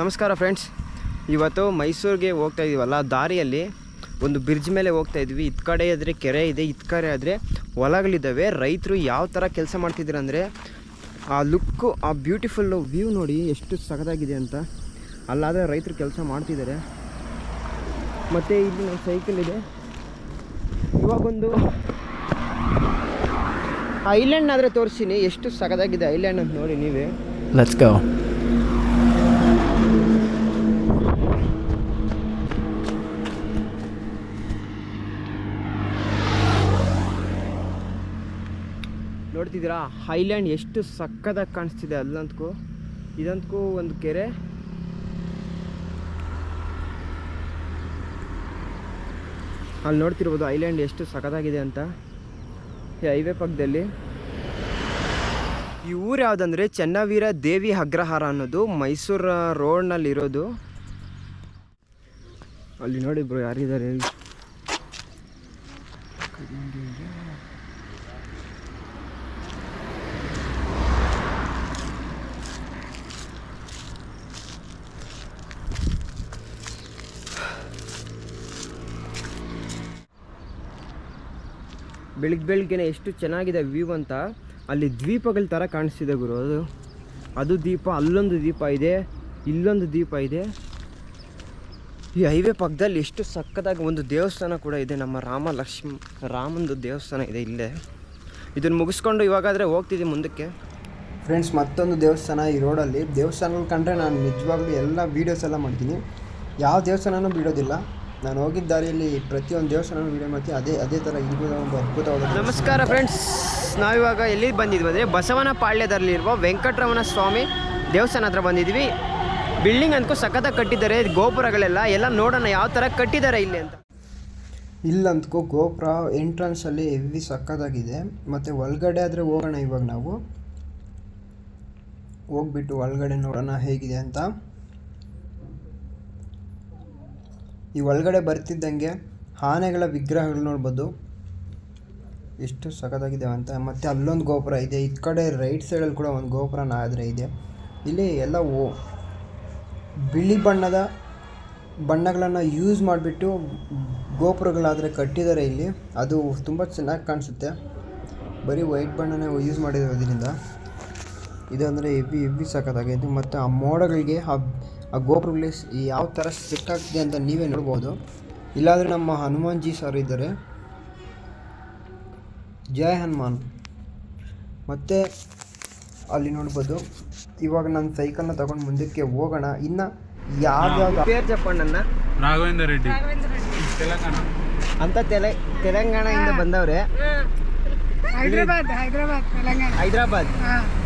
ನಮಸ್ಕಾರ ಫ್ರೆಂಡ್ಸ್ ಇವತ್ತು ಮೈಸೂರಿಗೆ ಹೋಗ್ತಾ ಇದೀವಲ್ಲ, ದಾರಿಯಲ್ಲಿ ಒಂದು ಬ್ರಿಡ್ಜ್ ಮೇಲೆ ಹೋಗ್ತಾ ಇದ್ವಿ. ಇತ್ ಕಡೆ ಆದರೆ ಕೆರೆ ಇದೆ ಇತ್ ಕಡೆ ಆದರೆ ಹೊಲಗಳಿದ್ದಾವೆ ರೈತರು ಯಾವ ಥರ ಕೆಲಸ ಮಾಡ್ತಿದ್ರು ಅಂದರೆ, ಆ ಲುಕ್ಕು ಆ ಬ್ಯೂಟಿಫುಲ್ ವ್ಯೂ ನೋಡಿ ಎಷ್ಟು ಸಖತ್ತಾಗಿದೆ ಅಂತ. ಅಲ್ಲಾದರೆ ರೈತರು ಕೆಲಸ ಮಾಡ್ತಿದ್ದಾರೆ. ಮತ್ತು ಇಲ್ಲಿ ನನ್ನ ಸೈಕಲ್ ಇದೆ. ಇವಾಗೊಂದು ಐಲ್ಯಾಂಡ್ ಆದರೆ ತೋರಿಸ್ತೀನಿ ಎಷ್ಟು ಸಖತ್ತಾಗಿದೆ ಐಲ್ಯಾಂಡ್ ಅಂತ ನೋಡಿ ನೀವೇ. ನೋಡ್ತಿದ್ದೀರಾ? ಹೈಲ್ಯಾಂಡ್ ಎಷ್ಟು ಸಕ್ಕದಾಗಿ ಕಾಣಿಸ್ತಿದೆ ಅಲ್ಲಂತಕ್ಕೂ ಇದಂತಕ್ಕೂ ಒಂದು ಕೆರೆ. ಅಲ್ಲಿ ನೋಡ್ತಿರ್ಬೋದು ಐಲ್ಯಾಂಡ್ ಎಷ್ಟು ಸಖತ್ತಾಗಿದೆ ಅಂತ. ಈ ಹೈವೇ ಪಕ್ಕದಲ್ಲಿ. ಈ ಊರು ಯಾವುದಂದ್ರೆ ಚೆನ್ನವೀರ ದೇವಿ ಅಗ್ರಹಾರ ಅನ್ನೋದು ಮೈಸೂರು ರೋಡ್ನಲ್ಲಿರೋದು ಅಲ್ಲಿ ನೋಡಿ ಬ್ರೋ ಯಾರಿದ್ದಾರೆ ಬೆಳಿಗ್ಗೆ ಬೆಳಿಗ್ಗೆನೆ ಎಷ್ಟು ಚೆನ್ನಾಗಿದೆ ವ್ಯೂ ಅಂತ ಅಲ್ಲಿ ದ್ವೀಪಗಳ ಥರ ಕಾಣಿಸ್ತಿದೆ ಗುರು, ಅದು. ಅದು ದೀಪ ಅಲ್ಲೊಂದು ದೀಪ ಇದೆ, ಇಲ್ಲೊಂದು ದೀಪ ಇದೆ. ಈ ಹೈವೇ ಪಕ್ಕದಲ್ಲಿ ಎಷ್ಟು ಸಕ್ಕದಾಗಿ ಒಂದು ದೇವಸ್ಥಾನ ಕೂಡ ಇದೆ, ನಮ್ಮ ರಾಮ ಲಕ್ಷ್ಮಿ, ರಾಮಂದು ದೇವಸ್ಥಾನ ಇದೆ ಇಲ್ಲೇ. ಇದನ್ನು ಮುಗಿಸ್ಕೊಂಡು ಇವಾಗಾದರೆ ಹೋಗ್ತಿದ್ದೀವಿ ಮುಂದಕ್ಕೆ. ಫ್ರೆಂಡ್ಸ್ ಮತ್ತೊಂದು ದೇವಸ್ಥಾನ ಈ ರೋಡಲ್ಲಿ. ದೇವಸ್ಥಾನಗಳು ಕಂಡ್ರೆ ನಾನು ನಿಜವಾಗ್ಲೂ ಎಲ್ಲ ವೀಡಿಯೋಸ್ ಎಲ್ಲ ಮಾಡ್ತೀನಿ. ಯಾವ ದೇವಸ್ಥಾನನೂ ಬಿಡೋದಿಲ್ಲ. ನಾನು ಹೋಗಿದ್ದ ದಾರಿಯಲ್ಲಿ ಪ್ರತಿಯೊಂದು ದೇವಸ್ಥಾನ ವೀಡಿಯೋ ಮಾಡ್ತೀನಿ. ಅದೇ ಅದೇ ಥರ ಇದು ಒಂದು ಅದ್ಭುತವಾದ ನಮಸ್ಕಾರ ಫ್ರೆಂಡ್ಸ್. ನಾವಿವಾಗ ಎಲ್ಲಿ ಬಂದಿದ್ವಿ ಅಂದರೆ ಬಸವನ ಪಾಳ್ಯದಲ್ಲಿರುವ ವೆಂಕಟರಮಣ ಸ್ವಾಮಿ ದೇವಸ್ಥಾನ ಹತ್ರ ಬಂದಿದ್ವಿ ಬಿಲ್ಡಿಂಗ್ ಅಂತೂ ಸಖತ್ತಾಗಿ ಕಟ್ಟಿದ್ದಾರೆ. ಗೋಪುರಗಳೆಲ್ಲ ಎಲ್ಲ ನೋಡೋಣ ಯಾವ ಥರ ಕಟ್ಟಿದ್ದಾರೆ ಇಲ್ಲಿ ಅಂತ. ಇಲ್ಲಂತಕೋ ಗೋಪುರ ಎಂಟ್ರೆನ್ಸಲ್ಲಿ ಹೆವಿ ಸಕ್ಕತ್ತಾಗಿದೆ ಮತ್ತು ಒಳಗಡೆ ಆದರೆ ಹೋಗೋಣ ಇವಾಗ ನಾವು. ಹೋಗ್ಬಿಟ್ಟು ಒಳಗಡೆ ನೋಡೋಣ ಹೇಗಿದೆ ಅಂತ. ಈ ಒಳಗಡೆ ಬರ್ತಿದ್ದಂಗೆ ಆನೆಗಳ ವಿಗ್ರಹಗಳು ನೋಡ್ಬೋದು. ಎಷ್ಟು ಸಖತ್ತಾಗಿದೆ ಅಂತ. ಮತ್ತು ಅಲ್ಲೊಂದು ಗೋಪುರ ಇದೆ. ಈ ಕಡೆ ರೈಟ್ ಸೈಡಲ್ಲಿ ಕೂಡ ಒಂದು ಗೋಪುರನ ಆದರೆ ಇದೆ. ಇಲ್ಲಿ ಎಲ್ಲ ಓ, ಬಿಳಿ ಬಣ್ಣದ ಬಣ್ಣಗಳನ್ನು ಯೂಸ್ ಮಾಡಿಬಿಟ್ಟು ಗೋಪುರಗಳಾದರೆ ಕಟ್ಟಿದ್ದಾರೆ ಇಲ್ಲಿ. ಅದು ತುಂಬ ಚೆನ್ನಾಗಿ ಕಾಣಿಸುತ್ತೆ. ಬರೀ ವೈಟ್ ಬಣ್ಣನೇ ಯೂಸ್ ಮಾಡಿರೋದ್ರಿಂದ. ಅದರಿಂದ ಇದಂದರೆ ಎಬ್ಬಿ ಎಬ್ಬಿ ಸಖತ್ತಾಗಿದೆ. ಮತ್ತು ಆ ಮೋಡಗಳಿಗೆ ಆ ಆ ಗೋಪುರಗಳು ಯಾವ ಥರ ಸ್ಟ್ರಿಕ್ಟ್ ಆಗ್ತಿದೆ ಅಂತ ನೀವೇ ನೋಡ್ಬೋದು. ಇಲ್ಲಾಂದರೆ ನಮ್ಮ ಹನುಮಾನ್ ಜಿ ಸರ್ ಇದ್ದಾರೆ. ಜಯ ಹನುಮಾನ್. ಮತ್ತು ಅಲ್ಲಿ ನೋಡ್ಬೋದು ಇವಾಗ ನಾನು ಸೈಕಲ್ನ ತಗೊಂಡು ಮುಂದಕ್ಕೆ ಹೋಗೋಣ. ಇನ್ನು ಯಾವ್ಯಾವ ಪೇರ್ ರಾಘವೇಂದ್ರ ರೆಡ್ಡಿ. ತೆಲಂಗಾಣ. ಅಂತ ತೆಲೆ ತೆಲಂಗಾಣದಿಂದ ಬಂದವ್ರೆ. ಹೈದ್ರಾಬಾದ್ ಹೈದ್ರಾಬಾದ್ ತೆಲಂಗಾಣ. ಹೈದ್ರಾಬಾದ್. ಹಾ.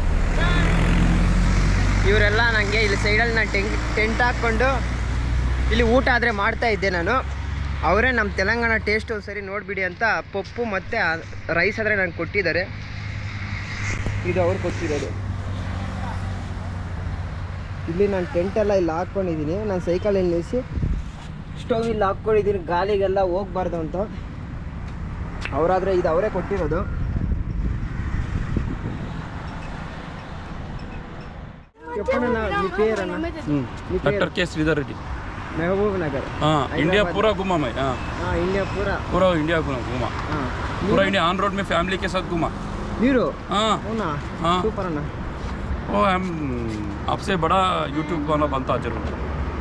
ಇವರೆಲ್ಲ ನನಗೆ ಇಲ್ಲಿ ಸೈಡಲ್ಲಿ ನಾನು ಟೆಂಟ್ ಟೆಂಟ್ ಹಾಕ್ಕೊಂಡು ಇಲ್ಲಿ ಊಟ ಆದರೆ ಮಾಡ್ತಾ ಇದ್ದೆ ನಾನು. ಅವರೇ ನಮ್ಮ ತೆಲಂಗಾಣ ಟೇಸ್ಟ್ ಸರಿ ನೋಡಿಬಿಡಿ ಅಂತ ಪಪ್ಪು ಮತ್ತು ರೈಸ್ ಆದರೆ ನಾನು ಕೊಟ್ಟಿದ್ದಾರೆ. ಇದು ಅವ್ರು ಕೊಟ್ಟಿರೋದು. ಇಲ್ಲಿ ನಾನು ಟೆಂಟೆಲ್ಲ ಇಲ್ಲಿ ಹಾಕ್ಕೊಂಡಿದ್ದೀನಿ. ನಾನು ಸೈಕಲಲ್ಲಿ ನಿಲ್ಲಿಸಿ ಸ್ಟೋವ್ ಇಲ್ಲಿ ಹಾಕ್ಕೊಂಡಿದ್ದೀನಿ. ಗಾಲಿಗೆಲ್ಲ ಹೋಗ್ಬಾರ್ದು ಅಂತ. ಅವರಾದರೆ ಇದು ಅವರೇ ಕೊಟ್ಟಿರೋದು. చెప్పండి మీ పేరు అన్న మీ పేరు डॉक्टर के श्रीधर रेड्डी మహబూబ్ నగర్ हाँ इंडिया पूरा घूमा मैं हाँ ఇండియా పూరా पूरा इंडिया घूमा घूमा ఆ. पूरा इंडिया ऑन रोड में फैमिली के साथ घूमा మీరు हाँ అవునా हाँ సూపర్ అన్న वो हम आपसे बड़ा यूट्यूब वाला बनता जरूर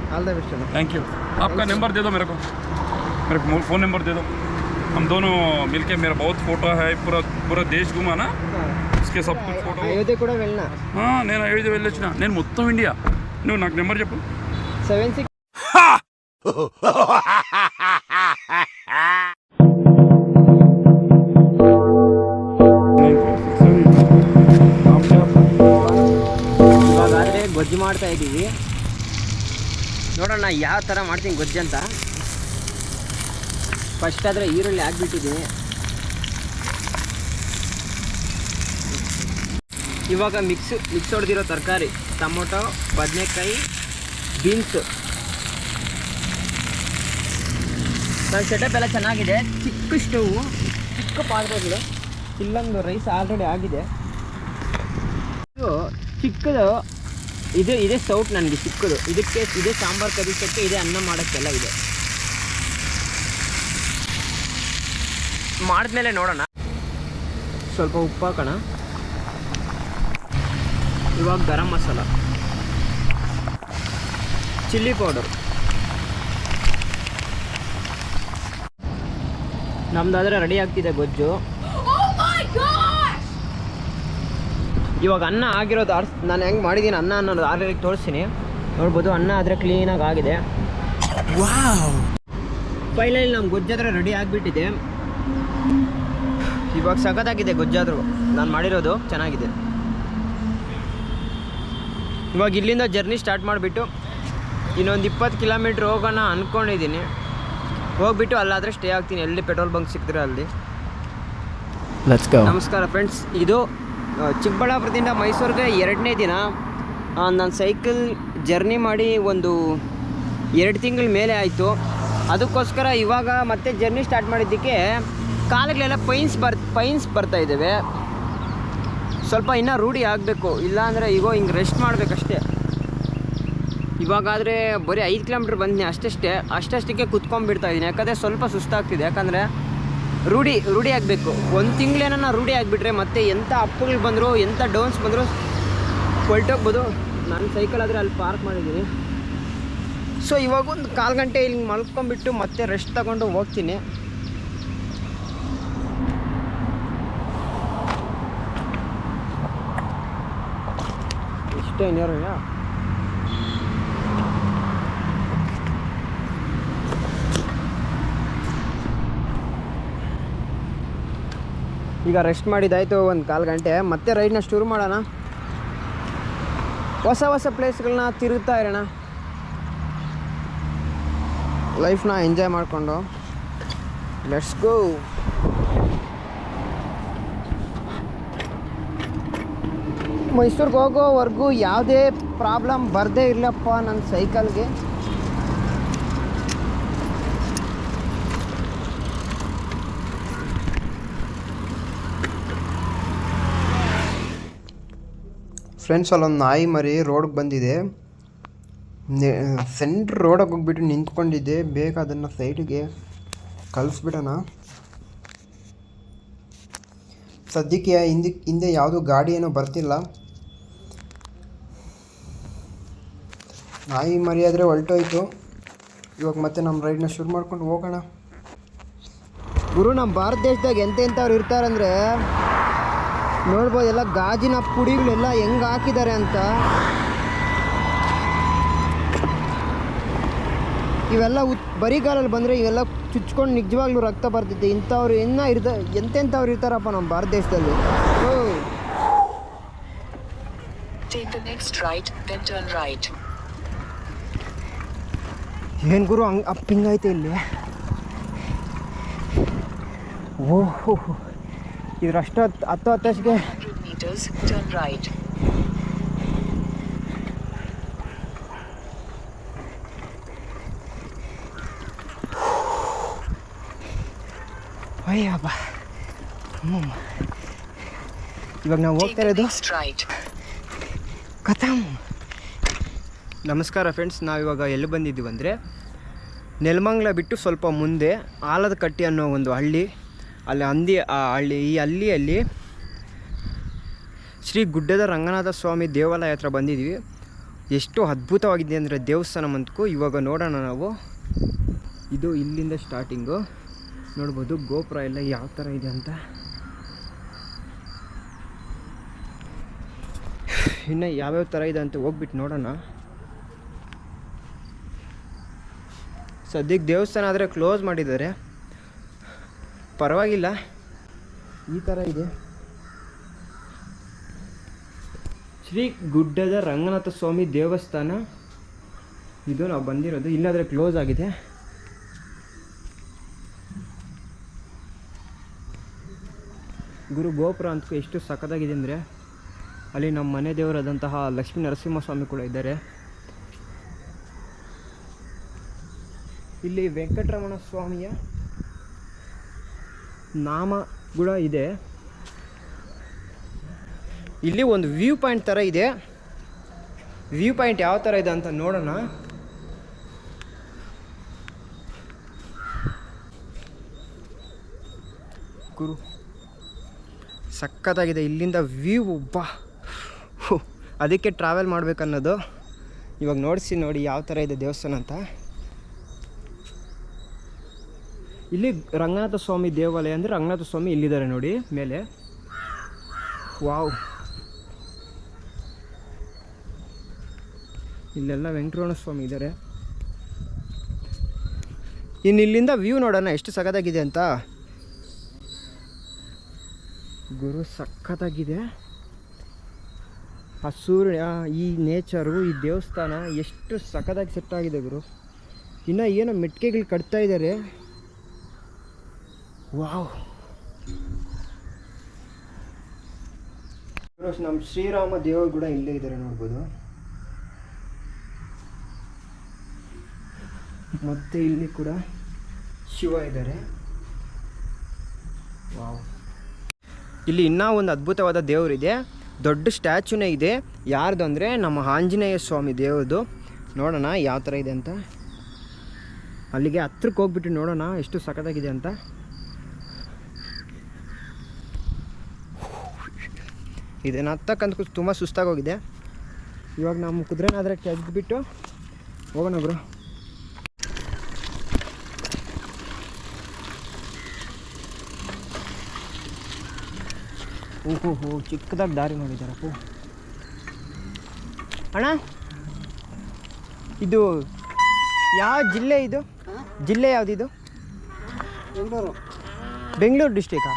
ఆల్ ద బెస్ట్ అన్న थैंक यू आपका नंबर दे दो मेरे को मेरे को फ़ोन नंबर दे दो हम दोनों मिलके मेरा बहुत फोटो है पूरा पूरा देश घूमा ना उसके सब कुछ फोटो అయోధ్య కూడా వెళ్ళిన हाँ నేను ఐదు వెళ్ళొచ్చిన నేను మొత్తం ఇండియా నువ్వు నాకు నెంబర్ చెప్పు సెవెన్ సిక్స్ ಇವಾಗಾದರೆ ಗೊಜ್ಜು ಮಾಡ್ತಾ ಇದ್ದೀವಿ ನೋಡೋಣ ಯಾವ ಥರ ಮಾಡ್ತೀನಿ ಗೊಜ್ಜು ಅಂತ ಫಸ್ಟ್ ಆದರೆ ಈರುಳ್ಳಿ ಹಾಕ್ಬಿಟ್ಟಿದ್ದೀನಿ ಇವಾಗ ಮಿಕ್ಸ್ ಮಿಕ್ಸ್ ಹೊಡೆದಿರೋ ತರಕಾರಿ, ಟೊಮೊಟೊ, ಬದನೆಕಾಯಿ ಬೀನ್ಸು ನನ್ನ ಸೆಟಪ್ ಎಲ್ಲ ಚೆನ್ನಾಗಿದೆ. ಚಿಕ್ಕ ಸ್ಟೌವು ಚಿಕ್ಕ ಪಾತ್ರೆಗಳು. ಇಲ್ಲೊಂದು ರೈಸ್ ಆಲ್ರೆಡಿ ಆಗಿದೆ. ಇದು ಚಿಕ್ಕದು, ಇದು, ಇದೇ ಸೌಟ್ ನನಗೆ ಚಿಕ್ಕದು. ಇದಕ್ಕೆ, ಇದೇ ಸಾಂಬಾರು ಕದಿಸೋಕ್ಕೆ, ಇದೇ ಅನ್ನ ಮಾಡೋಕ್ಕೆಲ್ಲ ಇದೆ. ಮಾಡಿದ್ಮೇಲೆ ನೋಡೋಣ. ಸ್ವಲ್ಪ ಉಪ್ಪು ಹಾಕೋಣ. ಇವಾಗ garam masala. Chilli powder. ನಮ್ದಾದ್ರೆ ready ಆಗ್ತಿದೆ ಗೊಜ್ಜು. ಇವಾಗ ಅನ್ನ ಆಗಿರೋದು ಆರ್ಸ್ ನಾನು ಹೆಂಗೆ ಮಾಡಿದ್ದೀನಿ ಅನ್ನ ಅನ್ನೋದು ಆಲ್ರೆಡಿ ತೋರಿಸ್ತೀನಿ. ನೋಡ್ಬೋದು ಅನ್ನ ಆದರೆ ಕ್ಲೀನಾಗಿ ಆಗಿದೆ. ಫೈನಲಿ ನಮ್ಮ ಗೊಜ್ಜಾದ್ರೆ ರೆಡಿ ಆಗಿಬಿಟ್ಟಿದೆ. ಇವಾಗ ಸಖತ್ತಾಗಿದೆ ಗೊಜ್ಜಾದ್ರು. ನಾನು ಮಾಡಿರೋದು ಚೆನ್ನಾಗಿದೆ. ಇವಾಗ ಇಲ್ಲಿಂದ ಜರ್ನಿ ಸ್ಟಾರ್ಟ್ ಮಾಡಿಬಿಟ್ಟು ಇನ್ನೊಂದು ಇಪ್ಪತ್ತು ಕಿಲೋಮೀಟ್ರ್ ಹೋಗೋಣ ಅಂದ್ಕೊಂಡಿದ್ದೀನಿ ಹೋಗ್ಬಿಟ್ಟು ಅಲ್ಲಾದರೆ ಸ್ಟೇ ಆಗ್ತೀನಿ. ಎಲ್ಲಿ ಪೆಟ್ರೋಲ್ ಬಂಕ್ ಸಿಕ್ತಿರೋ ಅಲ್ಲಿ. ನಮಸ್ಕಾರ ಫ್ರೆಂಡ್ಸ್ ಇದು ಚಿಕ್ಕಬಳ್ಳಾಪುರದಿಂದ ಮೈಸೂರಿಗೆ ಎರಡನೇ ದಿನ. ನಾನು ಸೈಕಲ್ ಜರ್ನಿ ಮಾಡಿ ಒಂದು ಎರಡು ತಿಂಗಳ ಮೇಲೆ ಆಯಿತು. ಅದಕ್ಕೋಸ್ಕರ ಇವಾಗ ಮತ್ತೆ ಜರ್ನಿ ಸ್ಟಾರ್ಟ್ ಮಾಡಿದ್ದಕ್ಕೆ ಕಾಲುಗಳೆಲ್ಲ ಪೈನ್ಸ್ ಬರ್ ಪೈನ್ಸ್ ಬರ್ತಾ ಇದ್ದಾವೆ ಸ್ವಲ್ಪ ಇನ್ನೂ ರೂಢಿ ಆಗಬೇಕು. ಇಲ್ಲಾಂದರೆ ಈಗ ಹಿಂಗೆ ರೆಸ್ಟ್ ಮಾಡಬೇಕಷ್ಟೇ. ಇವಾಗಾದರೆ ಬರೀ ಐದು ಕಿಲೋಮೀಟ್ರ್ ಬಂದಿನಿ ಅಷ್ಟಷ್ಟೇ. ಅಷ್ಟಷ್ಟಕ್ಕೆ ಕುತ್ಕೊಂಡ್ಬಿಡ್ತಾ ಇದ್ದೀನಿ. ಯಾಕಂದರೆ ಸ್ವಲ್ಪ ಸುಸ್ತಾಗ್ತಿದೆ. ಯಾಕಂದರೆ ರೂಢಿ ರೂಢಿ ಆಗಬೇಕು. ಒಂದು ತಿಂಗಳೇನ ರೂಢಿ ಆಗಿಬಿಟ್ರೆ ಮತ್ತೆ ಎಂಥ ಅಪ್ಪುಗಳು ಬಂದರೂ ಎಂಥ ಡೌನ್ಸ್ ಬಂದರೂ ಹೊಲ್ಟೋಗ್ಬೋದು ನಾನು ಸೈಕಲ್ ಆದರೆ ಅಲ್ಲಿ ಪಾರ್ಕ್ ಮಾಡಿದ್ದೀನಿ. ಸೊ ಇವಾಗ ಒಂದು ಕಾಲು ಗಂಟೆ ಇಲ್ಲಿ ಮಲ್ಕೊಂಡ್ಬಿಟ್ಟು ಮತ್ತೆ ರೆಸ್ಟ್ ತಗೊಂಡು ಹೋಗ್ತೀನಿ. ಇಷ್ಟೇ ಇನ್ನೇರು ಈಗ ರೆಸ್ಟ್ ಮಾಡಿದ್ದಾಯಿತು ಒಂದು ಕಾಲು ಗಂಟೆ. ಮತ್ತೆ ರೈಡ್ನ ಶುರು ಮಾಡೋಣ. ಹೊಸ ಹೊಸ ಪ್ಲೇಸ್ಗಳನ್ನ ತಿರುಗ್ತಾ ಇರೋಣ. ಲೈಫ್ನ ಎಂಜಾಯ್ ಮಾಡಿಕೊಂಡು. ಲೆಟ್ಸ್ ಗೋ ಮೈಸೂರಿಗೆ ಹೋಗೋವರೆಗೂ ಯಾವುದೇ ಪ್ರಾಬ್ಲಮ್ ಬರದೇ ಇರಲಪ್ಪ ನನ್ನ ಸೈಕಲ್ಗೆ. ಫ್ರೆಂಡ್ಸ್ ಅಲ್ಲೊಂದು ನಾಯಿ ಮರಿ ರೋಡ್ಗೆ ಬಂದಿದೆ. ಸೆಂಟ್ರ್ ರೋಡಕ್ಕೆ ಹೋಗ್ಬಿಟ್ಟು ನಿಂತ್ಕೊಂಡಿದ್ದೆ. ಬೇಗ ಅದನ್ನು ಸೈಡಿಗೆ ಕಳಿಸ್ಬಿಡೋಣ ಸದ್ಯಕ್ಕೆ ಹಿಂದಿ ಹಿಂದೆ ಯಾವುದೂ ಗಾಡಿ ಏನೋ ಬರ್ತಿಲ್ಲ. ನಾಯಿ ಮರಿ ಆದರೆ ಹೊಲ್ಟೋಯ್ತು. ಇವಾಗ ಮತ್ತೆ ನಮ್ಮ ರೈಡ್ನ ಶುರು ಮಾಡ್ಕೊಂಡು ಹೋಗೋಣ. ಗುರು ನಮ್ಮ ಭಾರತ ದೇಶದಾಗ ಎಂತೆಂಥವ್ರು ಇರ್ತಾರಂದ್ರೆ ನೋಡ್ಬೋದು ಎಲ್ಲ ಗಾಜಿನ ಪುಡಿಗಳೆಲ್ಲ ಹೆಂಗೆ ಹಾಕಿದ್ದಾರೆ ಅಂತ. ಇವೆಲ್ಲ ಉತ್ ಬರಿಗಾಲಲ್ಲಿ ಬಂದರೆ ಇವೆಲ್ಲ ಚುಚ್ಕೊಂಡು ನಿಜವಾಗ್ಲೂ ರಕ್ತ ಬರ್ತಿತ್ತು ಇಂಥವ್ರು ಇನ್ನೂ ಇರ್ದ ಎಂತೆಂಥವ್ರು ಇರ್ತಾರಪ್ಪ ನಮ್ಮ ಭಾರತ ದೇಶದಲ್ಲಿ. ಓ ಏನು ಗುರು ಹಂಗೆ ಅಪ್ಪಿಂಗ್ ಐತೆ ಇಲ್ಲಿ ಓಹೋ ಇದ್ರಷ್ಟು ಹತ್ತು ಹತ್ತು ಹತ್ತಷ್ಟಿಗೆ 100 meters, turn right. ಅಯ್ಯಪ್ಪ ಹ್ಞೂ ಇವಾಗ ನಾವು ಹೋಗ್ತಾ ಇರೋದು. ಕಥಮ್ ನಮಸ್ಕಾರ ಫ್ರೆಂಡ್ಸ್ ನಾವಿವಾಗ ಎಲ್ಲಿ ಬಂದಿದ್ದೀವಿ ಅಂದರೆ ನೆಲಮಂಗ್ಲ ಬಿಟ್ಟು ಸ್ವಲ್ಪ ಮುಂದೆ ಆಲದ ಕಟ್ಟಿ ಅನ್ನೋ ಒಂದು ಹಳ್ಳಿ, ಅಲ್ಲಿ ಅಂದಿ ಆ ಹಳ್ಳಿ, ಈ ಹಳ್ಳಿಯಲ್ಲಿ ಶ್ರೀ ಗುಡ್ಡದ ರಂಗನಾಥ ಸ್ವಾಮಿ ದೇವಾಲಯ ಹತ್ರ ಬಂದಿದ್ದೀವಿ. ಎಷ್ಟು ಅದ್ಭುತವಾಗಿದೆ ಅಂದರೆ ದೇವಸ್ಥಾನ ಮಂತ್ಕು ಇವಾಗ ನೋಡೋಣ ನಾವು. ಇದು ಇಲ್ಲಿಂದ ಸ್ಟಾರ್ಟಿಂಗು ನೋಡ್ಬೋದು ಗೋಪುರ ಎಲ್ಲ ಯಾವ ಥರ ಇದೆ ಅಂತ. ಇನ್ನು ಯಾವ್ಯಾವ ಥರ ಇದೆ ಅಂತ ಹೋಗ್ಬಿಟ್ಟು ನೋಡೋಣ. ಸದ್ಯಕ್ಕೆ ದೇವಸ್ಥಾನ ಆದರೆ ಕ್ಲೋಸ್ ಮಾಡಿದ್ದಾರೆ. ಪರವಾಗಿಲ್ಲ. ಈ ಥರ ಇದೆ. ಶ್ರೀ ಗುಡ್ಡದ ರಂಗನಾಥ ಸ್ವಾಮಿ ದೇವಸ್ಥಾನ. ಇದು ನಾವು ಬಂದಿರೋದು. ಇಲ್ಲಾದರೆ ಕ್ಲೋಸ್ ಆಗಿದೆ. ಗುರು ಗೋಪುರ ಅಂತ ಎಷ್ಟು ಸಖತ್ತಾಗಿದೆ ಅಂದರೆ, ಅಲ್ಲಿ ನಮ್ಮ ಮನೆ ದೇವರಾದಂತಹ ಲಕ್ಷ್ಮೀ ನರಸಿಂಹಸ್ವಾಮಿ ಕೂಡ ಇದ್ದಾರೆ. ಇಲ್ಲಿ ವೆಂಕಟರಮಣ ಸ್ವಾಮಿಯ ನಾಮ ಕೂಡ ಇದೆ. ಇಲ್ಲಿ ಒಂದು ವ್ಯೂ ಪಾಯಿಂಟ್ ಥರ ಇದೆ. ವ್ಯೂ ಪಾಯಿಂಟ್ ಯಾವ ಥರ ಇದೆ ಅಂತ ನೋಡೋಣ. ಗುರು, ಸಖತ್ತಾಗಿದೆ. ಇಲ್ಲಿಂದ ವ್ಯೂ ಒಬ್ಬ ಅದಕ್ಕೆ ಟ್ರಾವೆಲ್ ಮಾಡಬೇಕನ್ನೋದು. ಇವಾಗ ನೋಡಿಸಿ ನೋಡಿ ಯಾವ ಥರ ಇದೆ ದೇವಸ್ಥಾನ ಅಂತ. ಇಲ್ಲಿ ರಂಗನಾಥ ಸ್ವಾಮಿ ದೇವಾಲಯ ಅಂದರೆ ರಂಗನಾಥ ಸ್ವಾಮಿ ಇಲ್ಲಿದ್ದಾರೆ ನೋಡಿ, ಮೇಲೆ. ವಾವ್. ಇಲ್ಲೆಲ್ಲ ವೆಂಕಟರಮಣ ಸ್ವಾಮಿ ಇದ್ದಾರೆ. ಇನ್ನು ಇಲ್ಲಿಂದ ವ್ಯೂ ನೋಡೋಣ, ಎಷ್ಟು ಸಖತ್ತಾಗಿದೆ ಅಂತ. ಗುರು, ಸಖತ್ತಾಗಿದೆ. ಆ ಸೂರ್ಯ ಈ ನೇಚರು, ಈ ದೇವಸ್ಥಾನ ಎಷ್ಟು ಸಖತ್ತಾಗಿ ಸೆಟ್ ಆಗಿದೆ ಗುರು. ಇನ್ನು ಏನೋ ಮೆಟ್ಕೆಗಳು ಕಟ್ತಾ ಇದ್ದಾರೆ. ವಾವ್ ನಮ್ಮ ಶ್ರೀರಾಮ ದೇವರು ಕೂಡ ಇಲ್ಲೇ ಇದ್ದಾರೆ ನೋಡ್ಬೋದು. ಮತ್ತೆ ಇಲ್ಲಿ ಕೂಡ ಶಿವ ಇದ್ದಾರೆ ವಾವ್ ಇಲ್ಲಿ ಇನ್ನೂ ಒಂದು ಅದ್ಭುತವಾದ ದೇವರಿದೆ ದೊಡ್ಡ ಸ್ಟ್ಯಾಚುನೇ ಇದೆ. ಯಾರ್ದು ಅಂದರೆ ನಮ್ಮ ಆಂಜನೇಯ ಸ್ವಾಮಿ ದೇವ್ರದು ನೋಡೋಣ ಯಾವ ಥರ ಇದೆ ಅಂತ. ಅಲ್ಲಿಗೆ ಹತ್ರಕ್ಕೆ ಹೋಗ್ಬಿಟ್ಟು ನೋಡೋಣ ಎಷ್ಟು ಸಖತ್ತಾಗಿದೆ ಅಂತ. ಇದನ್ನು ಹತ್ತಕ್ಕಂತ ತುಂಬ ಸುಸ್ತಾಗೋಗಿದೆ ಇವಾಗ ನಮ್ಮ ಕುದುರೆನಾದರೆ ಕೆದ್ಬಿಟ್ಟು ಹೋಗೋಣ ಬ್ರೋ ಓಹೋ ಹೋ ಚಿಕ್ಕದಾಗಿ ದಾರಿ ಮಾಡಿದ್ದಾರಪ್ಪ ಅಣ್ಣ ಇದು ಯಾವ ಜಿಲ್ಲೆ ಇದು? ಜಿಲ್ಲೆ ಯಾವುದಿದು ಬೆಂಗಳೂರು. ಬೆಂಗಳೂರು ಡಿಸ್ಟಿಕಾ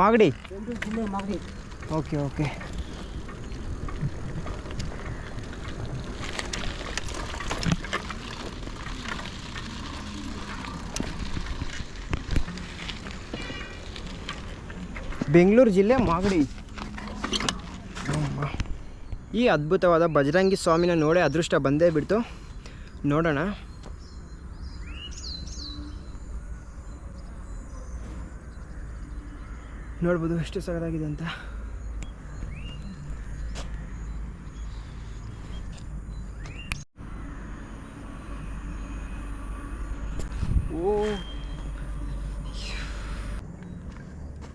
ಮಾಗಡಿ. ಬೆಂಗಳೂರು ಜಿಲ್ಲೆ ಮಾಗಡಿ. ಓಕೆ ಓಕೆ ಬೆಂಗಳೂರು ಜಿಲ್ಲೆ ಮಾಗಡಿ. ಈ ಅದ್ಭುತವಾದ ಬಜರಂಗಿ ಸ್ವಾಮಿನ ನೋಡಿ ಅದೃಷ್ಟ ಬಂದೇ ಬಿಡ್ತು. ನೋಡೋಣ. ನೋಡ್ಬೋದು ಎಷ್ಟು ಸಗದಾಗಿದೆ ಅಂತ.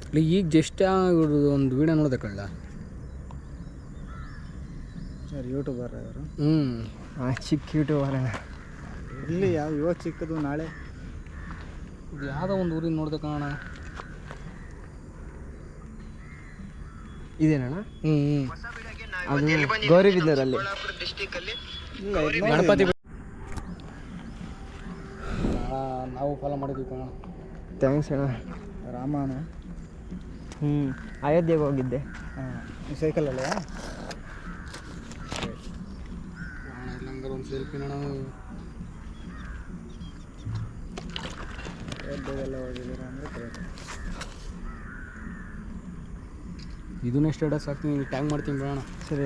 ಇಲ್ಲಿ ಈಗ ಜಸ್ಟ್ ಒಂದು ವೀಡಿಯೋ ನೋಡಿದೆ ಕಳ್ಳ. ಯಾರು ಯೂಟ್ಯೂಬರ್ ಅವರು ಹ್ಞೂ ಆ ಚಿಕ್ಕ ಯೂಟ್ಯೂಬರ್ ಇಲ್ಲಿ ಯಾವ ಇವಾಗ ಚಿಕ್ಕದು ನಾಳೆ? ಇದು ಯಾವುದೋ ಒಂದು ಊರಿಗೆ ನೋಡಿದೆ ಕಾಣ ಇದೇನಣ್ಣ? ಹ್ಞೂ ಹ್ಞೂ ಅದು ಅಲ್ಲಿ. ಗಣಪತಿ ನಾವು ಫಾಲೋ ಮಾಡಿದ್ವಿ ಕಣ ಥ್ಯಾಂಕ್ಸ್ ಅಣ್ಣ. ರಾಮನ ಹ್ಞೂ ಅಯೋಧ್ಯೆಗೆ ಹೋಗಿದ್ದೆ. ಹಾಂ ಸೈಕಲಲ್ಲ ಹಂಗಾರೆ ಒಂದು ಸೆಲ್ಫಿ ನಾನು ಅಯೋಧ್ಯೆಗೆಲ್ಲ ಹೋಗಿದ್ದೀರಾ ಅಂದರೆ ಕರೆಕ್ಟ್ ಇದನ್ನೇ ಸ್ಟೇಟಸ್ ಹಾಕ್ತೀನಿ ಟ್ಯಾಗ್ ಮಾಡ್ತೀನಿ ಬಿಡೋಣ. ಸರಿ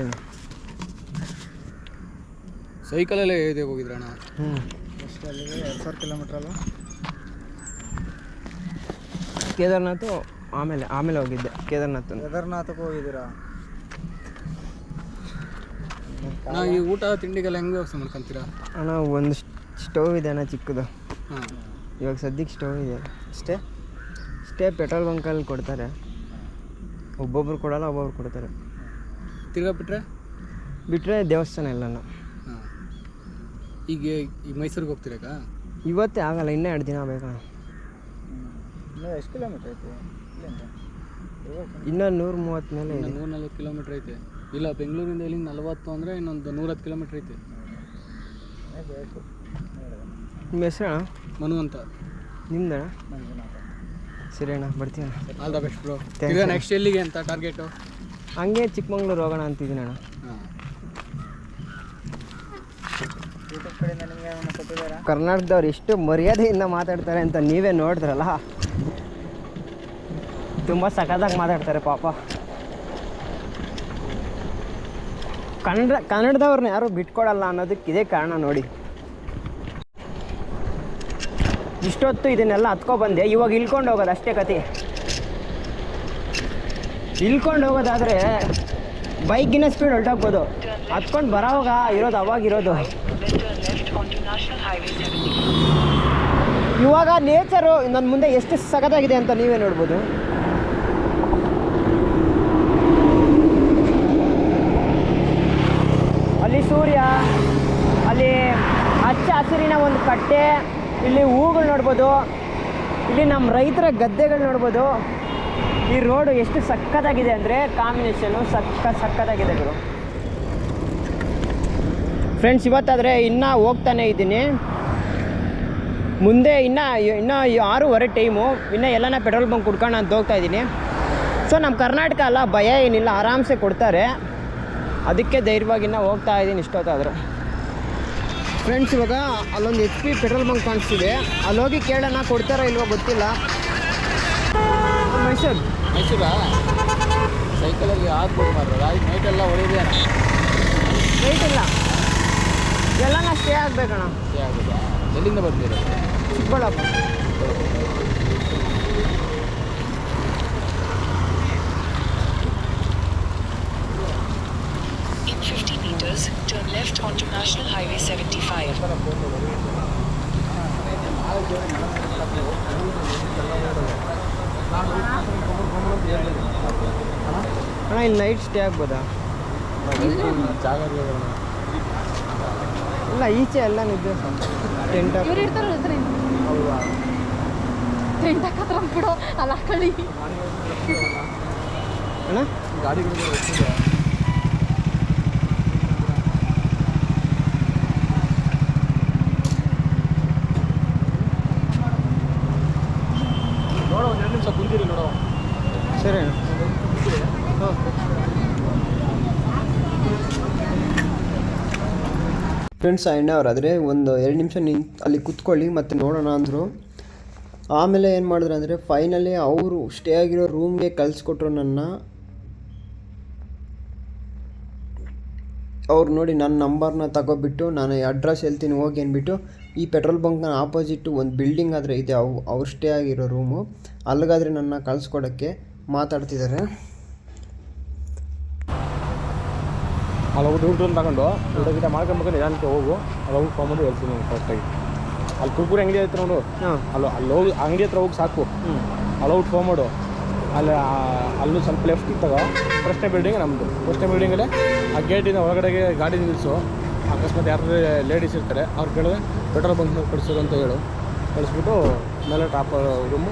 ಸೈಕಲಲ್ಲೇ ಇದೆ ಹೋಗಿದ್ರಣ್ಣ. ಹ್ಞೂ ಎಷ್ಟು ಅಲ್ಲಿಗೆ ಎರಡು ಸಾವಿರ ಕಿಲೋಮೀಟ್ರಲ್ಲ ಅಲ್ವಾ ಕೇದಾರ್ನಾಥ್ ಆಮೇಲೆ ಆಮೇಲೆ ಹೋಗಿದ್ದೆ ಕೇದಾರ್ನಾಥ್ ಕೇದಾರ್ನಾಥಕ್ಕೆ ಹೋಗಿದ್ದೀರಾ? ನಾವು ಈ ಊಟ ತಿಂಡಿಗೆಲ್ಲ ಹೆಂಗೆ ವ್ಯವಸ್ಥೆ ಮಾಡ್ಕೊಂತೀರಾ? ಅಣ್ಣ ಒಂದು ಸ್ಟವ್ ಇದೆ ಅಣ್ಣ ಚಿಕ್ಕದು. ಹಾಂ. ಇವಾಗ ಸದ್ಯಕ್ಕೆ ಸ್ಟವ್ ಇದೆ. ಅಷ್ಟೇ? ಅಷ್ಟೇ ಪೆಟ್ರೋಲ್ ಬಂಕಲ್ಲಿ ಕೊಡ್ತಾರೆ. ಒಬ್ಬೊಬ್ರು ಕೊಡಲ್ಲ ಒಬ್ಬೊಬ್ರು ಕೊಡ್ತಾರೆ. ತಿರ್ಗಾ ಬಿಟ್ರೆ? ಬಿಟ್ಟರೆ ದೇವಸ್ಥಾನ ಎಲ್ಲನ ಈಗ ಈ ಮೈಸೂರಿಗೆ ಹೋಗ್ತಿರಕ್ಕ ಇವತ್ತೇ ಆಗಲ್ಲ ಇನ್ನೂ ಎರಡು ದಿನ ಬೇಕಣ್ಣ ಎಷ್ಟು ಕಿಲೋಮೀಟ್ರ್ ಐತಿ. ಇಲ್ಲಿಂದ ಇನ್ನೂ ನೂರ ಮೂವತ್ತು ಮೇಲೆ ಇದೆ. ನೂರ ನಲ್ವತ್ತು ಕಿಲೋಮೀಟ್ರ್ ಐತೆ. ಇಲ್ಲ ಬೆಂಗಳೂರಿಂದ ಇಲ್ಲಿ ನಲ್ವತ್ತು ಅಂದರೆ ಇನ್ನೊಂದು ನೂರತ್ತು ಕಿಲೋಮೀಟ್ರ್ ಐತೆ. ನಿಮ್ಮ ಹೆಸರಣ್ಣ ಮನು ಅಂತ. ನಿಮ್ದಣ್ಣ ಮಂಜುನಾಥ. ಸರಿ ಅಣ್ಣ ಬರ್ತೀನಿ ಅಣ್ಣ. ಆಲ್ ದ ಬೆಸ್ಟ್ ಬ್ರೋ ಈಗ ನೆಕ್ಸ್ಟ್ ಎಲ್ಲಿಗೆ ಅಂತ ಟಾರ್ಗೆಟು ಹಂಗೆ ಚಿಕ್ಕಮಂಗ್ಳೂರು ಹೋಗೋಣ ಅಂತಿದ್ದೀನಿ ಅಣ್ಣ. ಹಾಂ. ಯೂಟ್ಯೂಬ್ ಕಡೆಯಿಂದ ನಿಮಗೆ ಕೊಟ್ಟಿದ್ದಾರಾ? ಕರ್ನಾಟಕದವ್ರು ಎಷ್ಟು ಮರ್ಯಾದೆಯಿಂದ ಮಾತಾಡ್ತಾರೆ ಅಂತ ನೀವೇ ನೋಡಿದ್ರಲ್ಲ. ತುಂಬ ಸಖತ್ತಾಗಿ ಮಾತಾಡ್ತಾರೆ ಪಾಪ. ಕನ್ನಡ ಕನ್ನಡದವ್ರನ್ನ ಯಾರೂ ಬಿಟ್ಕೊಡಲ್ಲ ಅನ್ನೋದಕ್ಕೆ ಇದೇ ಕಾರಣ ನೋಡಿ. ಇಷ್ಟೊತ್ತು ಇದನ್ನೆಲ್ಲ ಹತ್ಕೊಬಂದೆ, ಇವಾಗ ಇಳ್ಕೊಂಡು ಹೋಗೋದು ಅಷ್ಟೇ ಕತೆ ಇಳ್ಕೊಂಡು ಹೋಗೋದಾದರೆ ಬೈಕಿನ ಸ್ಪೀಡ್ ಹೊರಟೋಗ್ಬೋದು. ಹತ್ಕೊಂಡು ಬರೋವಾಗ ಇರೋದು ಅವಾಗ ಇರೋದು. Then turn left onto National Highway 70. ಇವಾಗ ನೇಚರು ನನ್ನ ಮುಂದೆ ಎಷ್ಟು ಸಖತ್ತಾಗಿದೆ ಅಂತ ನೀವೇ ನೋಡ್ಬೋದು. ಅಲ್ಲಿ ಸೂರ್ಯ, ಅಲ್ಲಿ ಹಚ್ಚ ಹಸಿರಿನ ಒಂದು ಕಟ್ಟೆ, ಇಲ್ಲಿ ಹೂಗಳು ನೋಡ್ಬೋದು, ಇಲ್ಲಿ ನಮ್ಮ ರೈತರ ಗದ್ದೆಗಳು ನೋಡ್ಬೋದು. ಈ ರೋಡು ಎಷ್ಟು ಸಕ್ಕತ್ತಾಗಿದೆ ಅಂದರೆ ಕಾಂಬಿನೇಷನು ಸಕ್ಕ ಸಕ್ಕತ್ತಾಗಿದೆ ಗುರು. ಫ್ರೆಂಡ್ಸ್ ಇವತ್ತಾದರೆ ಇನ್ನೂ ಹೋಗ್ತಾನೆ ಇದ್ದೀನಿ. ಮುಂದೆ ಇನ್ನೂ ಇನ್ನೂ ಆರೂವರೆ ಟೈಮು ಇನ್ನೂ ಎಲ್ಲನ ಪೆಟ್ರೋಲ್ ಬಂಕ್ ಕುಡ್ಕೊಂಡು ಅಂತ ಹೋಗ್ತಾ ಇದ್ದೀನಿ. ಸೊ ನಮ್ಮ ಕರ್ನಾಟಕ ಅಲ್ಲ, ಭಯ ಏನಿಲ್ಲ, ಆರಾಮ್ಸೆ ಕೊಡ್ತಾರೆ. ಅದಕ್ಕೆ ಧೈರ್ಯವಾಗಿ ಇನ್ನೂ ಹೋಗ್ತಾ ಇದ್ದೀನಿ ಇಷ್ಟೊತ್ತಾದರೂ. ಫ್ರೆಂಡ್ಸ್ ಇವಾಗ ಅಲ್ಲೊಂದು ಎಚ್ ಪಿ ಪೆಟ್ರೋಲ್ ಬಂಕ್ ಕಾಣಿಸ್ತಿದೆ. ಅಲ್ಲೋಗಿ ಹೋಗಿ ಕೇಳೋಣ ಕೊಡ್ತಾರೋ ಇಲ್ವೋ ಗೊತ್ತಿಲ್ಲ. ಮೈಸೂರು? ಮೈಸೂರಾ? ಸೈಕಲಲ್ಲಿ ಆಗ್ಬೋದು ಮಾಡ್ರಲ್ಲ ಆಯ್ತು ನೈಟ್ ಎಲ್ಲ ಹೊಡೆಯೋದೇ ನೈಟ್ ಇಲ್ಲ. ನಾ ಸ್ಟೇ ಆಗಬೇಕಣ್ಣ. ಆಗುದಾ? ಎಲ್ಲಿಂದ ಬರ್ತೀರಾ Chikkaballapur. 50 meters, turn left onto National Highway 75. ಅಣ್ಣ ಇಲ್ಲಿ ನೈಟ್ ಸ್ಟೇ ಆಗ್ಬೋದಾ? ಜಾಗ ಇಲ್ಲ ಈಚೆ ಎಲ್ಲ ನಿದ್ದೆ ಟೆಂಟ್ ಟೆಂಟ್ ಹಾಕತ್ರ ಬಿಡು ಅಲ್ಲ ಕಳಿ. ಅಣ್ಣ? ಗಾಡಿಗಳು ನೋಡೋ ಒಂದು ಎರಡು ನಿಮಿಷ ಕುಂತಿರಿ ನೋಡೋ ಸರಿ ಅಣ್ಣ ಹಾಂ ಫ್ರೆಂಡ್ಸ್ ಅಣ್ಣ ಅವ್ರು ಆದರೆ ಒಂದು ಎರಡು ನಿಮಿಷ ನಿಂತು ಅಲ್ಲಿ ಕುತ್ಕೊಳ್ಳಿ ಮತ್ತು ನೋಡೋಣ ಅಂದರು. ಆಮೇಲೆ ಏನು ಮಾಡಿದ್ರು ಅಂದರೆ ಫೈನಲಿ ಅವರು ಸ್ಟೇ ಆಗಿರೋ ರೂಮ್ಗೆ ಕಳಿಸ್ಕೊಟ್ರು ನನ್ನ. ಅವ್ರು ನೋಡಿ ನನ್ನ ನಂಬರ್ನ ತಗೊಬಿಟ್ಟು, ನಾನು ಅಡ್ರೆಸ್ ಹೇಳ್ತೀನಿ, ಹೋಗಿ ಅಂದ್ಬಿಟ್ಟು, ಈ ಪೆಟ್ರೋಲ್ ಬಂಕ್ನ ಆಪೋಸಿಟ್ಟು ಒಂದು ಬಿಲ್ಡಿಂಗ್ ಆದರೆ ಇದೆ, ಅವು ಅವ್ರು ಸ್ಟೇ ಆಗಿರೋ ರೂಮು ಅಲ್ಲಿಗಾದ್ರೆ ನನ್ನ ಕಳಿಸ್ಕೊಡೋಕ್ಕೆ ಮಾತಾಡ್ತಿದ್ದಾರೆ ಅಲ್ಲಿ ಹೋಗಿ ಊಟ ತಗೊಂಡು ಊಟ ಗೀಟ ಮಾಡ್ಕೊಂಬೇಕು ನಿಧಾನಕ್ಕೆ ಹೋಗು. ಅಲ್ಲಿ ಹೋಗಿ ತೊಗೊಂಬಂದು ಹೇಳ್ತೀನಿ ಫಸ್ಟಾಗಿ ಅಲ್ಲಿ ಕುರ್ಕುರಿ ಅಂಗಡಿ ಐತೆ ನೋಡು. ಹಾಂ. ಅಲ್ಲಿ ಅಲ್ಲಿ ಹೋಗಿ ಅಂಗಡಿ ಹತ್ರ ಹೋಗಿ ಸಾಕು. ಹ್ಞೂ ಅಲ್ಲಿ ಹೋಗಿ ಫೋನ್ ಮಾಡು. ಅಲ್ಲಿ ಅಲ್ಲೂ ಸ್ವಲ್ಪ ಲೆಫ್ಟ್ ತಗೋ. ಫಸ್ಟ್ನೇ ಬಿಲ್ಡಿಂಗ್ ನಮ್ಮದು ಫಸ್ಟ್ನೇ ಬಿಲ್ಡಿಂಗಲ್ಲೇ ಆ ಗೇಟಿಂದ ಹೊರಗಡೆಗೆ ಗಾಡಿ ನಿಲ್ಲಿಸು ಅಕಸ್ಮಾತ್ ಯಾರು ಲೇಡೀಸ್ ಇರ್ತಾರೆ. ಅವ್ರು ಕೇಳಿದ್ರೆ ಪೆಟ್ರೋಲ್ ಬಂಕ್ ಕಳಿಸೋದು ಅಂತ ಹೇಳು. ಕಳಿಸ್ಬಿಟ್ಟು ಮೇಲೆ ಟಾಪ್ ರೂಮು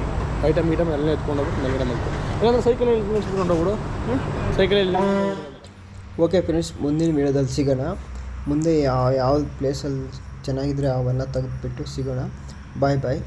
ಐಟಮ್ ಗೀಟಮ್ ಎಲ್ಲ ಎತ್ಕೊಂಡು ಹೋಗ್ಬಿಟ್ಟು ಮೇಲ್ಗಡೆ ಮಾಡ್ಕೊ ಇಲ್ಲಾಂದ್ರೆ ಸೈಕಲಲ್ಲಿ ನಿಲ್ಲಿಸ್ಬಿಟ್ಟು ಹೋಗ್ಬಿಡು. ಸೈಕಲಲ್ಲಿ ಓಕೆ ಫ್ರೆಂಡ್ಸ್ ಮುಂದಿನ ವೀಡಿಯೋದಲ್ಲಿ ಸಿಗೋಣ. ಮುಂದೆ ಯಾವ ಯಾವ ಪ್ಲೇಸಲ್ಲಿ ಚೆನ್ನಾಗಿದ್ರೆ ಅವೆಲ್ಲ ತೆಗೆದುಬಿಟ್ಟು ಸಿಗೋಣ. ಬಾಯ್ ಬಾಯ್